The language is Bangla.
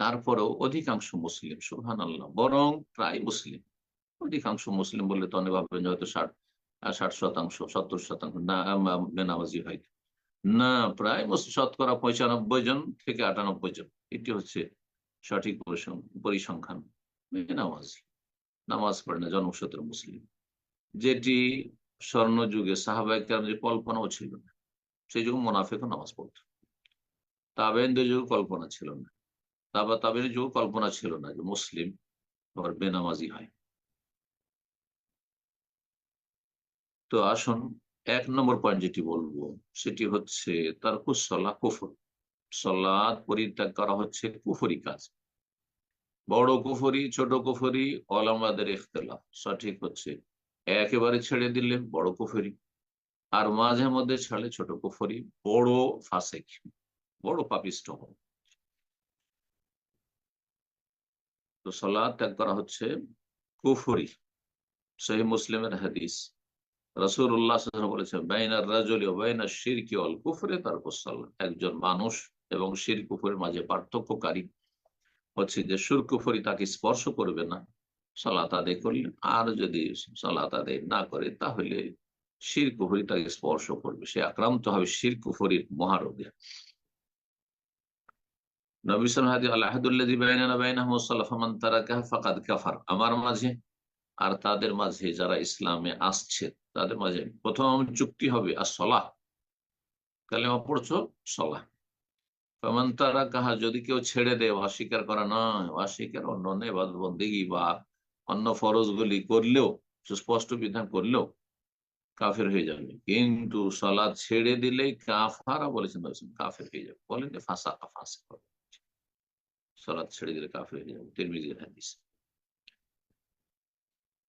তারপরেও অধিকাংশ মুসলিম সুহান আল্লাহ বরং প্রায় মুসলিম। অধিকাংশ মুসলিম বললে তো অনেক ভাববেন হয়তো ষাট ষাট শতাংশ, সত্তর শতাংশ, না বেনামাজি হয়। না, প্রায় শতকরা পঁচানব্বই জন থেকে আটানব্বই জন। এটি হচ্ছে সঠিক পরিসংখ্যান। বেনামাজি, নামাজ পড়ে না, জন্মসূত্র মুসলিম। যেটি স্বর্ণ যুগে সাহাবাহিক যে কল্পনাও ছিল না, সেই যুগে মোনাফেকও নামাজ পড়ত। তাবেনদের যুগে কল্পনা ছিল না। তাবা তাবের যুগে কল্পনা ছিল না যে মুসলিম আবার বেনামাজি হয়। তো আসুন, এক নম্বর পয়েন্ট যেটি বলব, সেটি হচ্ছে তার কুসলা কুফর। সলাদ পরিত্যাগ করা হচ্ছে কুফরি কাজ। বড় কুফরি, ছোট কুফরি অলামাদের ইখতলাফ। সঠিক হচ্ছে, একেবারে ছেড়ে দিলে বড় কুফরি। আর মাঝে মধ্যে ছাড়লে ছোট কুফরি, বড় ফাসেক, বড় পাপিষ্ট হোক তো সলাদ ত্যাগ করা হচ্ছে কুফরি সেই মুসলিমের হাদিস। রসুর উল্লাহ বলেছেন বাইনার রাজলি বাইনার শিরকি অল কুফরে, তারপর সাল্লাহ একজন মানুষ এবং শির কুফরের মাঝে পার্থক্যকারী হচ্ছে যে সুর কুফরি তাকে স্পর্শ করবে না, সলাত আদায় করলে। আর যদি সলাত আদায় না করে, তাহলে শির কুফরি তাকে স্পর্শ করবে। সে আক্রান্ত হবে শির কুফরির মহারোগে। আমার মাঝে আর তাদের মাঝে যারা ইসলামে আসছে, তাদের মাঝে প্রথম চুক্তি হবে আর সলাহ। সলাহ কাহা যদি কেউ ছেড়ে দেয় অস্বীকার করা নয় অস্বীকার অন্য বন্দিগি বা অন্য ফরজ গুলি করলেও, সুস্পষ্ট বিধান করলেও কাফের হয়ে যাবে। কিন্তু সলাদ ছেড়ে দিলেই কাফারা বলেছেন কাফের হয়ে যাবে। বলেন ফাঁসা ফাঁসা সলাদ ছেড়ে দিলে কাফের হয়ে যাবে। তিরমিজির হাদিস।